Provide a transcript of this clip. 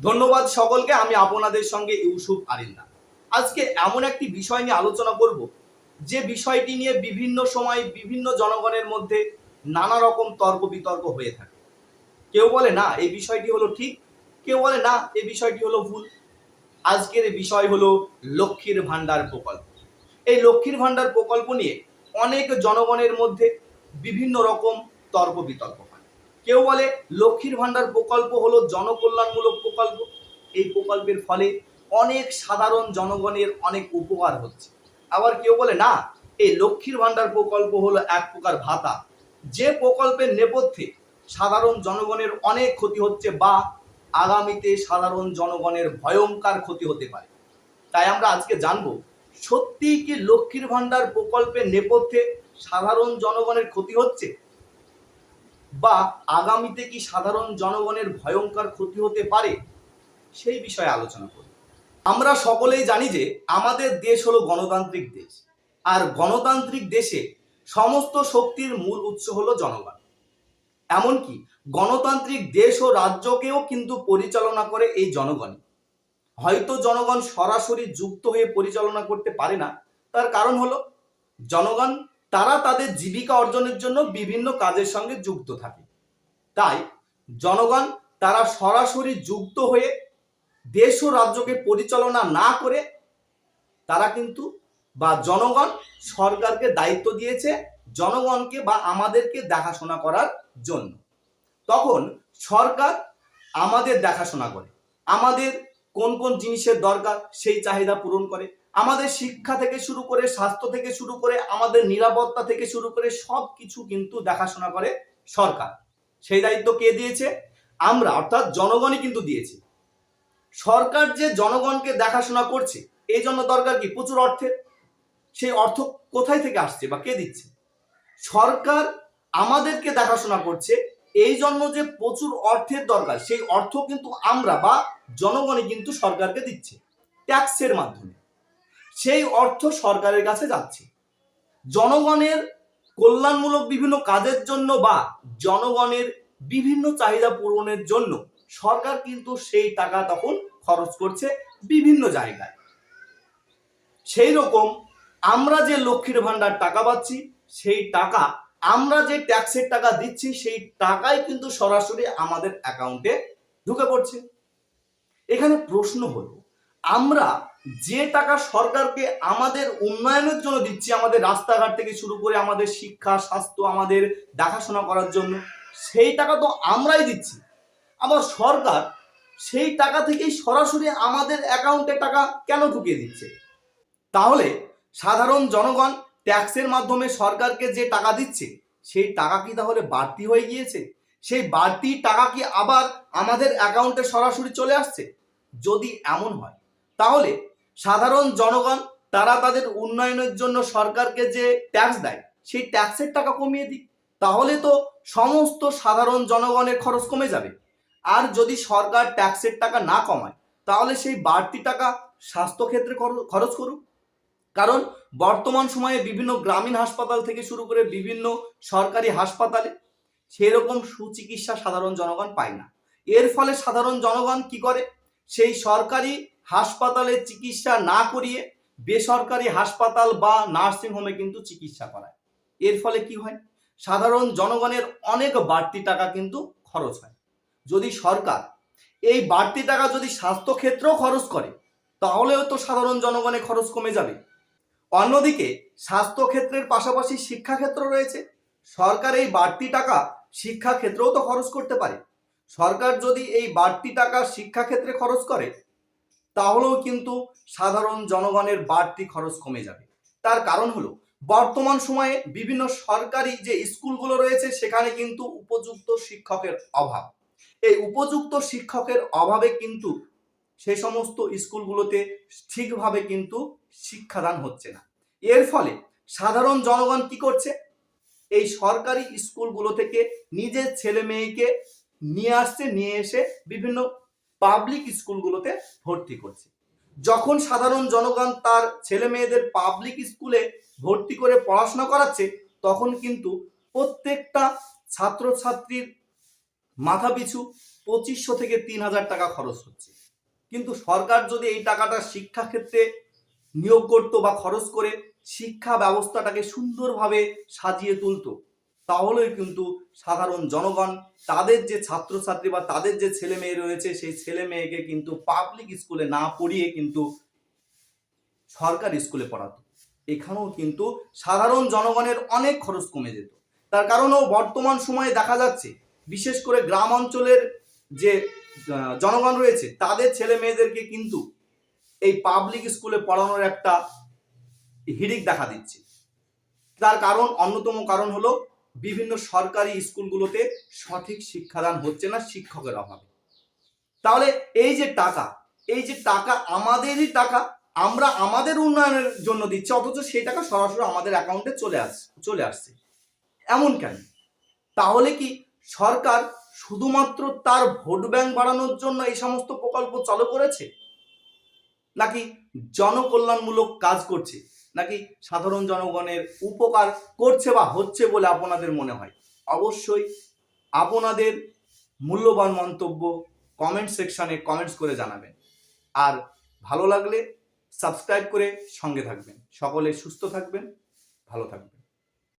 ধন্যবাদ সকলকে, আমি আপনাদের সঙ্গে ইউসুফ আরিন্দা আজকে এমন একটি বিষয় নিয়ে আলোচনা করব, যে বিষয়টি নিয়ে বিভিন্ন সময় বিভিন্ন জনগণের মধ্যে নানা রকম তর্ক বিতর্ক হয়ে থাকে। কেউ বলে, না, এই বিষয়টি হলো ঠিক। কেউ বলে, না, এই বিষয়টি হলো ভুল। আজকের বিষয় হলো লক্ষ্মীর ভাণ্ডার প্রকল্প। এই লক্ষ্মীর ভাণ্ডার প্রকল্প নিয়ে অনেক জনগণের মধ্যে বিভিন্ন রকম তর্ক বিতর্ক কেউ বলে লক্ষ্মীর ভাণ্ডার প্রকল্প হলো জনকল্যাণমূলক প্রকল্প। এই প্রকল্পের ফলে অনেক সাধারণ জনগণের অনেক উপকার হচ্ছে। আবার কেউ বলে, না, এই লক্ষ্মীর ভাণ্ডার প্রকল্প হলো এক প্রকার ভাতা। যে প্রকল্পের নেপথ্যে সাধারণ জনগণের অনেক ক্ষতি হচ্ছে বা আগামীতে সাধারণ জনগণের ভয়ঙ্কর ক্ষতি হতে পারে। তাই আমরা আজকে জানব সত্যি কি লক্ষ্মীর ভাণ্ডার প্রকল্পের নেপথ্যে সাধারণ জনগণের ক্ষতি হচ্ছে? বা আগামীতে কি সাধারণ জনগণের ভয়ঙ্কর ক্ষতি হতে পারে? সেই বিষয়ে আলোচনা করি। আমরা সকলেই জানি যে আমাদের দেশ হলো গণতান্ত্রিক দেশ। আর গণতান্ত্রিক দেশে সমস্ত শক্তির মূল উৎস হলো জনগণ। এমনকি গণতান্ত্রিক দেশ ও রাজ্যকেও কিন্তু পরিচালনা করে এই জনগণ। হয়তো জনগণ সরাসরি যুক্ত হয়ে পরিচালনা করতে পারে না। তার কারণ হলো, জনগণ তারা তাদের জীবিকা অর্জনের জন্য বিভিন্ন কাজের সঙ্গে যুক্ত থাকে। তাই জনগণ তারা সরাসরি যুক্ত হয়ে দেশ ও রাজ্যকে পরিচালনা না করে তারা কিন্তু বা জনগণ সরকারকে দায়িত্ব দিয়েছে জনগণকে বা আমাদেরকে দেখাশোনা করার জন্য। তখন সরকার আমাদের দেখাশোনা করে, আমাদের কোন কোন জিনিসের দরকার সেই চাহিদা পূরণ করে। আমাদের শিক্ষা থেকে শুরু করে স্বাস্থ্য থেকে শুরু করে আমাদের নিরাপত্তা থেকে শুরু করে সব কিছু কিন্তু দেখাশোনা করে সরকার। সেই দায়িত্ব কে দিয়েছে? আমরা, অর্থাৎ জনগণই কিন্তু দিয়েছে। সরকার যে জনগণকে দেখাশোনা করছে, এই জন্য দরকার কি? প্রচুর অর্থের সেই অর্থ কোথায় থেকে আসছে বা কে দিচ্ছে? সরকার আমাদেরকে দেখাশোনা করছে, এই জন্য যে প্রচুর অর্থের দরকার, সেই অর্থ কিন্তু আমরা বা জনগণই কিন্তু সরকারকে দিচ্ছে। ট্যাক্সের মাধ্যমে। সেই অর্থ সরকারের কাছে যাচ্ছে। জনগণের কল্যাণমূলক বিভিন্ন কাজের জন্য বা জনগণের বিভিন্ন চাহিদা পূরণের জন্য সরকার কিন্তু সেই টাকা তখন খরচ করছে বিভিন্ন জায়গায়। সেই রকম আমরা যে লক্ষ্মীর ভাণ্ডার টাকা পাচ্ছি, সেই টাকা আমরা যে ট্যাক্সের টাকা দিচ্ছি, সেই টাকাই কিন্তু সরাসরি আমাদের অ্যাকাউন্টে ঢুকে পড়ছে। এখানে প্রশ্ন হলো, আমরা যে টাকা সরকারকে আমাদের উন্নয়নের জন্য দিচ্ছি, আমাদের রাস্তাঘাট থেকে শুরু করে আমাদের শিক্ষা, স্বাস্থ্য, আমাদের দেখাশোনা করার জন্য, সেই টাকা তো আমরাই দিচ্ছি। আবার সরকার সেই টাকা থেকেই সরাসরি আমাদের অ্যাকাউন্টে টাকা কেন ঢুকিয়ে দিচ্ছে? তাহলে সাধারণ জনগণ ট্যাক্সের মাধ্যমে সরকারকে যে টাকা দিচ্ছে, সেই টাকা কি তাহলে বাড়তি হয়ে গিয়েছে? সেই বাড়তি টাকা কি আবার আমাদের অ্যাকাউন্টে সরাসরি চলে আসছে? যদি এমন হয়, তাহলে সাধারণ জনগণ, তারা তাদের উন্নয়নের জন্য সরকারকে যে ট্যাক্স দেয়, সেই ট্যাক্সের টাকা কমিয়ে দিক। তাহলে তো সমস্ত সাধারণ জনগণের খরচ কমে যাবে। আর যদি সরকার ট্যাক্সের টাকা না কমায়, তাহলে সেই বাড়তি টাকা স্বাস্থ্যক্ষেত্রে খর- খরচ করুক। কারণ বর্তমান সময়ে বিভিন্ন গ্রামীণ হাসপাতাল থেকে শুরু করে বিভিন্ন সরকারি হাসপাতালে সেরকম সুচিকিৎসা সাধারণ জনগণ পায় না। এর ফলে সাধারণ জনগণ কি করে? সেই সরকারি হাসপাতালে চিকিৎসা না করিয়ে বেসরকারি হাসপাতাল বা নার্সিং হোমে কিন্তু চিকিৎসা করায়। এর ফলে কি হয়? সাধারণ জনগণের অনেক বাড়তি টাকা কিন্তু খরচ হয়। যদি সরকার এই বাড়তি টাকা যদি স্বাস্থ্য ক্ষেত্রেও খরচ করে, তাহলেও তো সাধারণ জনগণের খরচ কমে যাবে। অন্যদিকে স্বাস্থ্য ক্ষেত্রের পাশাপাশি শিক্ষাক্ষেত্র রয়েছে। সরকার এই বাড়তি টাকা শিক্ষা ক্ষেত্রেও তো খরচ করতে পারে। সরকার যদি এই বাড়তি টাকা শিক্ষাক্ষেত্রে খরচ করে তাহলেও কিন্তু সাধারণ জনগণের বাড়তি খরচ কমে যাবে। তার কারণ হলো, বর্তমান সময়ে বিভিন্ন সরকারি যে স্কুলগুলো রয়েছে, সেখানে কিন্তু উপযুক্ত শিক্ষকের অভাব। এই উপযুক্ত শিক্ষকের অভাবে কিন্তু সে সমস্ত স্কুলগুলোতে ঠিকভাবে কিন্তু শিক্ষাদান হচ্ছে না। এর ফলে সাধারণ জনগণ কি করছে? এই সরকারি স্কুলগুলো থেকে নিজের ছেলে মেয়েকে নিয়ে আসছে, নিয়ে এসে বিভিন্ন পাবলিক স্কুলগুলোতে ভর্তি করছে। যখন সাধারণ জনগণ তার ছেলে মেয়েদের পাবলিক স্কুলে ভর্তি করে পড়াশোনা করাচ্ছে, তখন কিন্তু প্রত্যেকটা ছাত্রছাত্রীর মাথা পিছু পঁচিশশো থেকে তিন হাজার টাকা খরচ হচ্ছে। কিন্তু সরকার যদি এই টাকাটা শিক্ষাক্ষেত্রে নিয়োগ করতো বা খরচ করে শিক্ষা ব্যবস্থাটাকে সুন্দরভাবে সাজিয়ে তুলতো তাহলে কিন্তু সাধারণ জনগণ, তাদের যে ছাত্রছাত্রী বা তাদের যে ছেলে মেয়ে রয়েছে, সেই ছেলে মেয়েকে কিন্তু পাবলিক স্কুলে না পড়িয়ে কিন্তু সরকারি স্কুলে পড়াতো। এখানেও কিন্তু সাধারণ জনগণের অনেক খরচ কমে যেত। তার কারণেও বর্তমান সময়ে দেখা যাচ্ছে, বিশেষ করে গ্রাম অঞ্চলের যে জনগণ রয়েছে, তাদের ছেলে মেয়েদেরকে কিন্তু এই পাবলিক স্কুলে পড়ানোর একটা হিড়িক দেখা দিচ্ছে। তার কারণ, অন্যতম কারণ হলো বিভিন্ন সরকারি স্কুলগুলোতে সঠিক শিক্ষাদান হচ্ছে না শিক্ষকের অভাবে। তাহলে এই যে টাকা, এই যে টাকা আমাদেরই টাকা, আমরা আমাদের উন্নয়নের জন্য দিচ্ছি, অথচ সেই টাকা সরাসরি আমাদের অ্যাকাউন্টে চলে আসছে চলে আসছে। এমন কেন? তাহলে কি সরকার শুধুমাত্র তার ভোট ব্যাংক বাড়ানোর জন্য এই সমস্ত প্রকল্প চালু করেছে? নাকি জনকল্যাণমূলক কাজ করছে? নাকি সাধারণ জনগণের উপকার করছে বা হচ্ছে বলে আপনাদের মনে হয়? অবশ্যই আপনাদের মূল্যবান মন্তব্য কমেন্ট সেকশনে কমেন্টস করে জানাবেন। আর ভালো লাগলে সাবস্ক্রাইব করে সঙ্গে থাকবেন। সকলে সুস্থ থাকবেন, ভালো থাকবেন।